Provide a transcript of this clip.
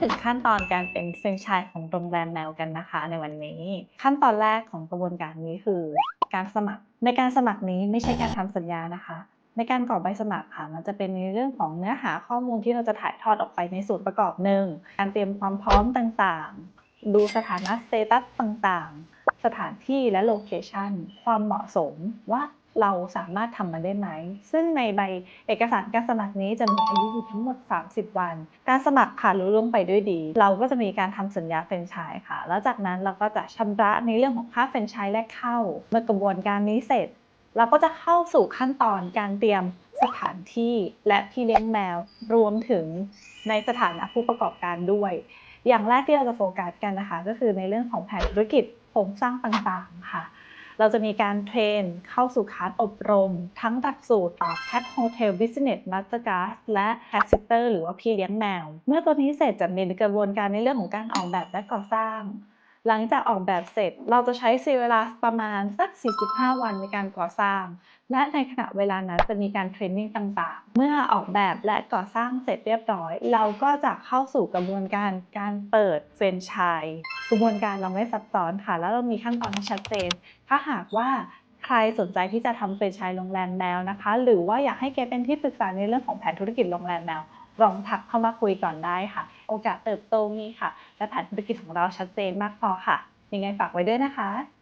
ถึงขั้นตอนการเป็นเฟรนไชส์ของโรงแรมแมวกันนะคะ ในวันนี้ ขั้นตอนแรกของกระบวนการนี้คือ การสมัคร ในการสมัครนี้ไม่ใช่การทำสัญญานะคะ ในการกรอกใบสมัครค่ะ มันจะเป็นในเรื่องของเนื้อหาข้อมูลที่เราจะถ่ายทอดออกไปในส่วนประกอบหนึ่งการเตรียมความพร้อมต่างๆ ดูสถานะสเตตัสต่างๆ สถานที่และโลเคชันความเหมาะสมว่าเราสามารถทำมันได้ไหม ซึ่งในใบเอกสารการสมัครนี้จะมีอายุอยู่ทั้งหมด 30 วัน การสมัครผ่านรุ่ล่วงไปด้วยดี เราก็จะมีการทำสัญญาแฟรนไชส์ค่ะ แล้วจากนั้นเราก็จะชำระในเรื่องของค่าแฟรนไชส์แรกเข้า เมื่อกระบวนการนี้เสร็จ เราก็จะเข้าสู่ขั้นตอนการเตรียมสถานที่และพี่เลี้ยงแมว รวมถึงในสถานะผู้ประกอบการด้วย อย่างแรกที่เราจะโฟกัสกันนะคะ ก็คือในเรื่องของแผนธุรกิจโครงสร้างต่างๆค่ะ เราจะมีการเทรนเข้าสู่คาสอบรม ทั้งหลักสูตรต่อ Cat Hotel Business Master Class และ Cat Sitter หรือว่าพี่เลี้ยงแมว เมื่อตัวนี้เสร็จจะมีกระบวนการในเรื่องของการออกแบบและก่อสร้าง หลังจากออกแบบเสร็จเราจะใช้เวลาประมาณสัก 45 วันในการก่อสร้าง และในขณะเวลานั้นจะมีการเทรนนิ่งต่างๆ เมื่อออกแบบและก่อสร้างเสร็จเรียบร้อย เราก็จะเข้าสู่กระบวนการการเปิดเฟรนไชส์กระบวนการเราไม่ซับซ้อนค่ะ แล้วเรามีขั้นตอนที่ชัดเจน ถ้าหากว่าใครสนใจที่จะทำเฟรนไชส์โรงแรมแมวนะคะ หรือว่าอยากให้เกเป็นที่ปรึกษาในเรื่องของแผนธุรกิจโรงแรมแมว ลองทักเข้ามาคุยก่อนได้ค่ะ โอกาสเติบโตมีค่ะ และแผนธุรกิจของเราชัดเจนมากพอค่ะ ยังไงฝากไว้ด้วยนะคะ